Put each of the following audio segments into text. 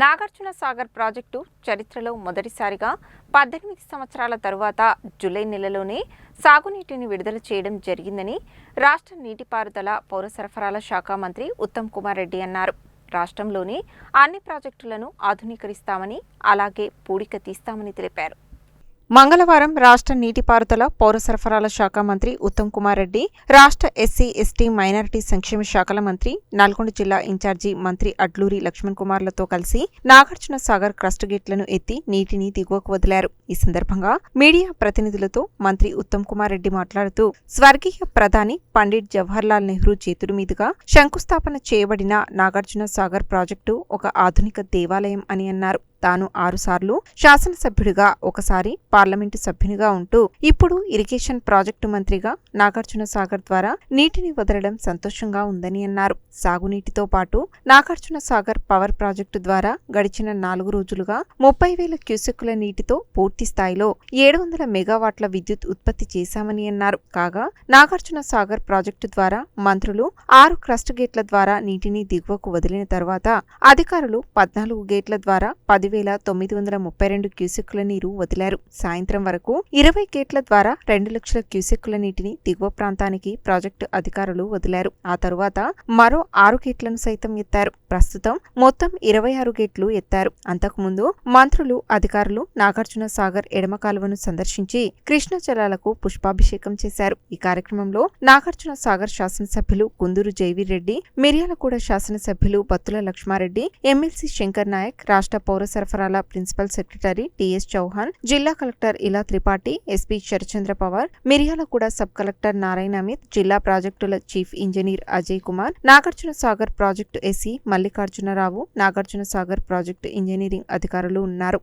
Nagarjuna Sagar project చరిత్రలో మొదటిసారిగా పద్దెనిమిది సంవత్సరాల తరువాత జూలై నెలలోనే సాగునీటిని విడుదల చేయడం జరిగిందని రాష్ట్ర నీటిపారుదల పౌర సరఫరాల శాఖ మంత్రి ఉత్తమ్ కుమార్ రెడ్డి అన్నారు. రాష్ట్రంలోని అన్ని ప్రాజెక్టులను ఆధునీకరిస్తామని అలాగే పూడిక తీస్తామని తెలిపారు. మంగళవారం రాష్ట్ర నీటిపారుదల పౌర సరఫరాల శాఖ మంత్రి ఉత్తమ్ కుమార్ రెడ్డి రాష్ట్ర ఎస్సీ ఎస్టీ మైనారిటీ సంక్షేమ శాఖల మంత్రి నల్గొండ జిల్లా ఇన్ఛార్జి మంత్రి అడ్లూరి లక్ష్మణ్ కుమార్లతో కలిసి నాగార్జున సాగర్ క్రస్ట్ గేట్లను ఎత్తి నీటిని దిగువకు వదిలారు. ఈ సందర్భంగా మీడియా ప్రతినిధులతో మంత్రి ఉత్తమ్ కుమార్ రెడ్డి మాట్లాడుతూ స్వర్గీయ ప్రధాని పండిట్ జవహర్లాల్ నెహ్రూ చేతుల మీదుగా శంకుస్థాపన చేయబడిన నాగార్జున సాగర్ ప్రాజెక్టు ఒక ఆధునిక దేవాలయం అని అన్నారు. తాను ఆరుసార్లు శాసనసభ్యుడిగా ఒకసారి పార్లమెంటు సభ్యునిగా ఉంటూ ఇప్పుడు ఇరిగేషన్ ప్రాజెక్టు మంత్రిగా నాగార్జున సాగర్ ద్వారా నీటిని వదలడం సంతోషంగా ఉందని అన్నారు. సాగునీటితో పాటు నాగార్జున సాగర్ పవర్ ప్రాజెక్టు ద్వారా గడిచిన నాలుగు రోజులుగా ముప్పై వేల క్యూసెక్కుల నీటితో పూర్తి స్థాయిలో ఏడు వందల మెగావాట్ల విద్యుత్ ఉత్పత్తి చేశామని అన్నారు. కాగా నాగార్జున సాగర్ ప్రాజెక్టు ద్వారా మంత్రులు ఆరు క్రస్ట్ గేట్ల ద్వారా నీటిని దిగువకు వదిలిన తర్వాత అధికారులు పద్నాలుగు గేట్ల ద్వారా పది పదివేల తొమ్మిది వందల ముప్పై రెండు క్యూసెక్కుల నీరు వదిలారు. సాయంత్రం వరకు ఇరవై గేట్ల ద్వారా రెండు లక్షల క్యూసెక్కుల నీటిని దిగువ ప్రాంతానికి ప్రాజెక్టు అధికారులు వదిలారు. ఆ తరువాత మరో ఆరు గేట్లను సైతం ఎత్తారు. ప్రస్తుతం మొత్తం ఇరవై ఆరు గేట్లు ఎత్తారు. అంతకుముందు మంత్రులు అధికారులు నాగార్జున సాగర్ ఎడమ కాలువను సందర్శించి కృష్ణా జలాలకు పుష్పాభిషేకం చేశారు. ఈ కార్యక్రమంలో నాగార్జున సాగర్ శాసనసభ్యులు కుందూరు జైవీర్ రెడ్డి మిర్యాలగూడ శాసనసభ్యులు బత్తుల లక్ష్మారెడ్డి ఎమ్మెల్సీ శంకర్ నాయక్ రాష్ట్ర పౌర సరఫరాల ప్రిన్సిపల్ సెక్రటరీ టిఎస్ చౌహాన్ జిల్లా collector Ila Tripathi SP Sharachandra Pawar Miryalaguda sub collector Narayana Amit జిల్లా ప్రాజెక్టుల chief engineer Ajay Kumar Nagarjuna Sagar project SE Mallikarjunarao Nagarjuna Sagar project engineering అధికారులు ఉన్నారు.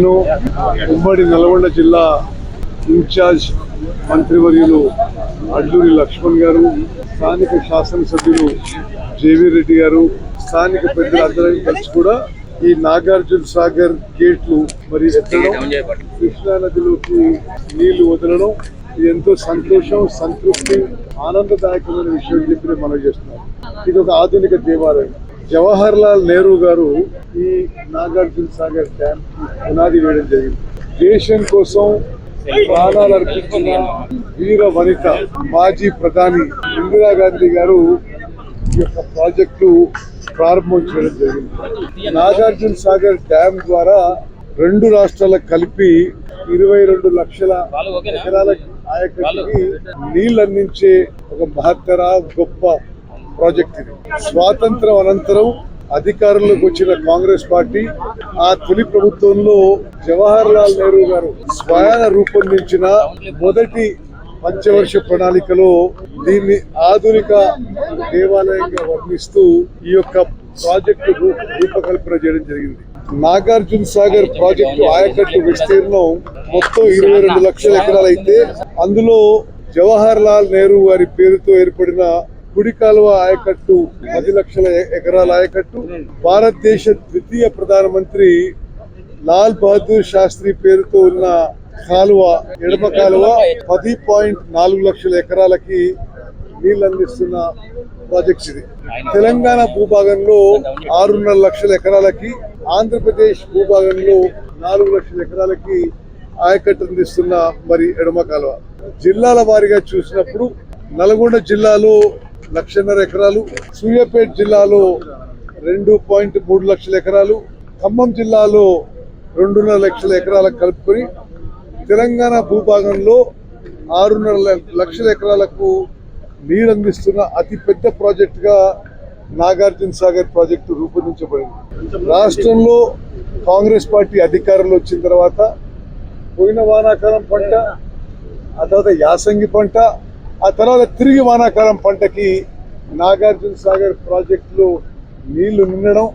నేను ఉమ్మడి నల్గొండ జిల్లా ఇన్ఛార్జ్ మంత్రివర్యులు అడ్లూరి లక్ష్మణ్ గారు స్థానిక శాసనసభ్యులు జేవీ రెడ్డి గారు స్థానిక పెద్దలందరం కలిసి కూడా ఈ నాగార్జున సాగర్ గేట్లు మరి ఎత్తడం కృష్ణా నదిలోకి నీళ్ళు వదలడం ఇది ఎంతో సంతోషం సంతృప్తి ఆనందదాయకమైన విషయం చెప్పి మనం చేస్తున్నాం. ఇది ఒక ఆధునిక దేవాలయం. జవహర్ లాల్ నెహ్రూ గారు ఈ నాగార్జున సాగర్ డ్యామ్ పునాది వేయడం జరిగింది. దేశం కోసం ప్రాణాలు అర్పించిన వీర వనిత మాజీ ప్రధాని ఇందిరాగాంధీ గారు ఈ యొక్క ప్రాజెక్టు ప్రారంభం చేయడం జరిగింది. నాగార్జున సాగర్ డ్యామ్ ద్వారా రెండు రాష్ట్రాలకు కలిపి ఇరవై రెండు లక్షల ఎకరాల ఆయకట్టుకి నీళ్ళు అందించే ఒక మహత్తర గొప్ప ప్రాజెక్ట్ ఇది. స్వాతంత్రం అనంతరం అధికారంలోకి వచ్చిన కాంగ్రెస్ పార్టీ ఆ తొలి ప్రభుత్వంలో జవహర్ లాల్ నెహ్రూ గారు స్వయాన రూపొందించిన మొదటి పంచవర్ష ప్రణాళికలో దీన్ని ఆధునిక దేవాలయంగా వర్ణిస్తూ ఈ యొక్క ప్రాజెక్టు రూపకల్పన చేయడం జరిగింది. నాగార్జున సాగర్ ప్రాజెక్టు ఆయకట్టు విస్తీర్ణం మొత్తం ఇరవై రెండు లక్షల ఎకరాలు అయితే అందులో జవహర్ లాల్ నెహ్రూ గారి పేరుతో ఏర్పడిన కుడి కాలువ ఆయకట్టు పది లక్షల ఎకరాల ఆయకట్టు. భారతదేశ ద్వితీయ ప్రధానమంత్రి లాల్ బహదూర్ శాస్త్రి పేరుతో ఉన్న కాలువ ఎడమ కాలువ పది పాయింట్ నాలుగు లక్షల ఎకరాలకి నీళ్ళు అందిస్తున్న ప్రాజెక్ట్ ఇది. తెలంగాణ భూభాగంలో ఆరున్నర లక్షల ఎకరాలకి ఆంధ్రప్రదేశ్ భూభాగంలో నాలుగు లక్షల ఎకరాలకి ఆయకట్టు అందిస్తున్న మరి ఎడమ కాలువ. జిల్లాల వారీగా చూసినప్పుడు నల్గొండ జిల్లాలో లక్షన్నర ఎకరాలు. సూర్యాపేట జిల్లాలో రెండు పాయింట్ మూడు లక్షల ఎకరాలు. ఖమ్మం జిల్లాలో రెండున్నర లక్షల ఎకరాలకు కలుపుకొని తెలంగాణ భూభాగంలో ఆరున్నర లక్షల ఎకరాలకు నీరు అందిస్తున్న అతిపెద్ద ప్రాజెక్టుగా నాగార్జున సాగర్ ప్రాజెక్టు రూపొందించబడింది. రాష్ట్రంలో కాంగ్రెస్ పార్టీ అధికారంలో వచ్చిన తర్వాత పోయిన వానాకాలం పంట ఆ తర్వాత యాసంగి పంట ఆ తర్వాత తిరిగి వానాకాలం పంటకి నాగార్జున సాగర్ ప్రాజెక్టులో నీళ్ళు నిండడం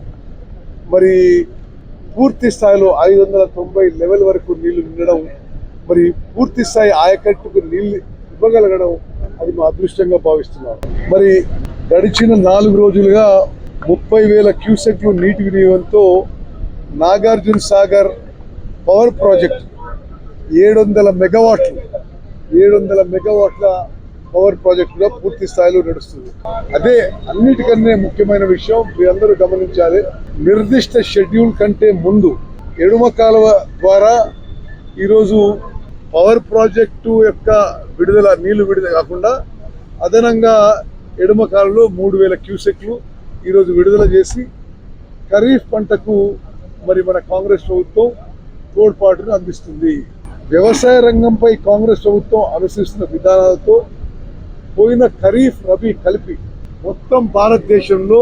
మరి పూర్తి స్థాయిలో ఐదు వందల తొంభై లెవెల్ వరకు నీళ్ళు నిండడం మరి పూర్తి స్థాయి ఆయకట్టుకు నీళ్ళు ఇవ్వగలగడం అది మా అదృష్టంగా భావిస్తున్నాం. మరి గడిచిన నాలుగు రోజులుగా ముప్పై వేల క్యూసెక్లు నీటి వినియోగంతో నాగార్జున సాగర్ పవర్ ప్రాజెక్ట్ ఏడు వందల మెగావాట్లు ఏడు వందల మెగావాట్ల పవర్ ప్రాజెక్ట్ కూడా పూర్తి స్థాయిలో నడుస్తుంది. అదే అన్నిటికన్నా ముఖ్యమైన విషయం మీరందరూ గమనించాలి. నిర్దిష్ట షెడ్యూల్ కంటే ముందు ఎడుమ కాలువ ద్వారా ఈరోజు పవర్ ప్రాజెక్టు యొక్క విడుదల నీళ్ళు విడుదల కాకుండా అదనంగా ఎడమ కాలంలో మూడు వేల క్యూసెక్లు ఈరోజు విడుదల చేసి ఖరీఫ్ పంటకు మరి మన కాంగ్రెస్ ప్రభుత్వం తోడ్పాటును అందిస్తుంది. వ్యవసాయ రంగంపై కాంగ్రెస్ ప్రభుత్వం అనుసరిస్తున్న విధానాలతో పోయిన ఖరీఫ్ రబీ కలిపి మొత్తం భారతదేశంలో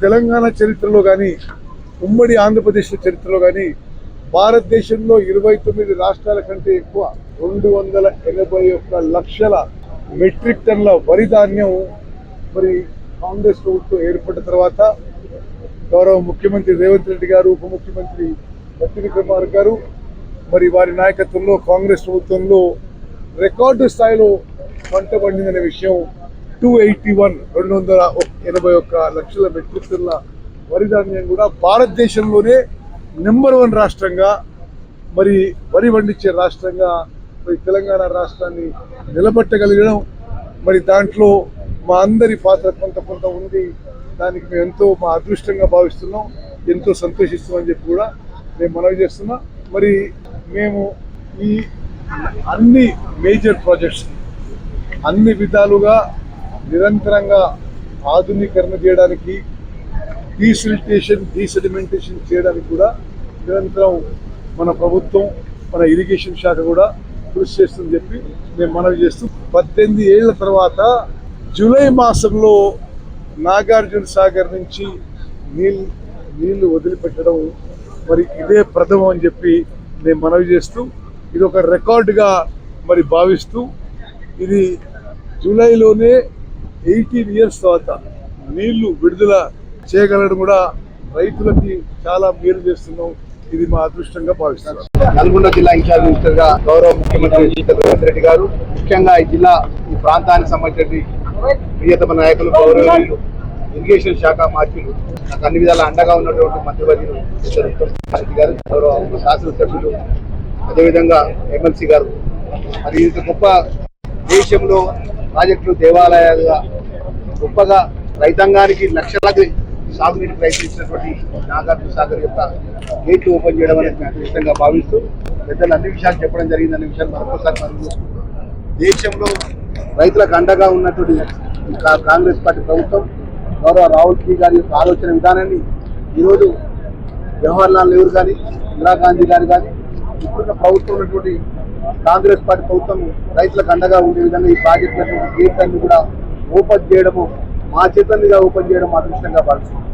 తెలంగాణ చరిత్రలో కానీ ఉమ్మడి ఆంధ్రప్రదేశ్ చరిత్రలో కానీ భారతదేశంలో ఇరవై తొమ్మిది రాష్ట్రాల కంటే ఎక్కువ రెండు వందల ఎనభై ఒక్క లక్షల మెట్రిక్ టన్ల వరి ధాన్యం మరి కాంగ్రెస్ ప్రభుత్వం ఏర్పడిన తర్వాత గౌరవ ముఖ్యమంత్రి రేవంత్ రెడ్డి గారు ఉప ముఖ్యమంత్రి బట్టి విక్రమార్ గారు మరి వారి నాయకత్వంలో కాంగ్రెస్ ప్రభుత్వంలో రికార్డు స్థాయిలో పంట పండిందనే విషయం టూ ఎయిటీ వన్ రెండు వందల ఎనభై ఒక్క లక్షల మెట్రిక్ టన్ల వరి ధాన్యం కూడా భారతదేశంలోనే నెంబర్ వన్ రాష్ట్రంగా మరి వరి పండించే రాష్ట్రంగా మరి తెలంగాణ రాష్ట్రాన్ని నిలబెట్టగలిగడం మరి దాంట్లో మా అందరి పాత్ర కొంత కొంత ఉంది. దానికి మేము ఎంతో మా అదృష్టంగా భావిస్తున్నాం ఎంతో సంతోషిస్తున్నామని చెప్పి కూడా మేము మనవి చేస్తున్నాం. మరి మేము ఈ అన్ని మేజర్ ప్రాజెక్ట్స్ అన్ని విధాలుగా నిరంతరంగా ఆధునీకరణ చేయడానికి డీసిలిటేషన్ డీసెడిమెంటేషన్ చేయడానికి కూడా నిరంతరం మన ప్రభుత్వం మన ఇరిగేషన్ శాఖ కూడా కృషి చేస్తుందని చెప్పి మేము మనవి చేస్తూ పద్దెనిమిది ఏళ్ళ తర్వాత జూలై మాసంలో నాగార్జున సాగర్ నుంచి నీళ్ళు నీళ్ళు వదిలిపెట్టడం మరి ఇదే ప్రథమం అని చెప్పి నేను మనవి చేస్తూ ఇది ఒక రికార్డుగా మరి భావిస్తూ ఇది జూలైలోనే ఎయిటీన్ ఇయర్స్ తర్వాత నీళ్ళు విడుదల చేయగలడం కూడా రైతులకి చాలా మేలు చేస్తున్నాం. ఇది మా అదృష్టంగా భావిస్తున్నాం. నల్గొండ జిల్లా ఇన్ఛార్జ్ మినిస్టర్గా గౌరవ ముఖ్యమంత్రి రేవంత్ రెడ్డి గారు ముఖ్యంగా ఈ జిల్లా ఈ ప్రాంతానికి సంబంధించిన ప్రియతమ నాయకులు గౌరవనీయులు ఇరిగేషన్ శాఖ మార్చులు నాకు అన్ని విధాల అండగా ఉన్నటువంటి మంత్రివర్యులు రెడ్డి గారు గౌరవ శాసనసభ్యులు అదేవిధంగా ఎమ్మెల్సీ గారు. మరి ఇంత గొప్ప దేశంలో ప్రాజెక్టులు దేవాలయాలుగా గొప్పగా రైతాంగానికి లక్షలాది సాగునీటి ప్రయత్నించినటువంటి నాగార్జున సాగర్ యొక్క గేట్లు ఓపెన్ చేయడం అనేది ఇష్టంగా భావిస్తూ పెద్దలు అన్ని విషయాలు చెప్పడం జరిగింది. అనే విషయాలు మరొకసారి మనం దేశంలో రైతులకు అండగా ఉన్నటువంటి కాంగ్రెస్ పార్టీ ప్రభుత్వం గౌరవ రాహుల్ గాంధీ గారి యొక్క ఆలోచన విధానాన్ని ఈరోజు జవహర్ లాల్ నెహ్రూ కానీ ఇందిరాగాంధీ గారు కానీ ఇప్పుడున్న ప్రభుత్వం ఉన్నటువంటి కాంగ్రెస్ పార్టీ ప్రభుత్వం రైతులకు అండగా ఉండే విధంగా ఈ ప్రాజెక్టులను గేట్లన్నీ కూడా ఓపెన్ చేయడము మా చేతుల ఓపెన్ చేయడం అదృష్టంగా భావిస్తున్నాం.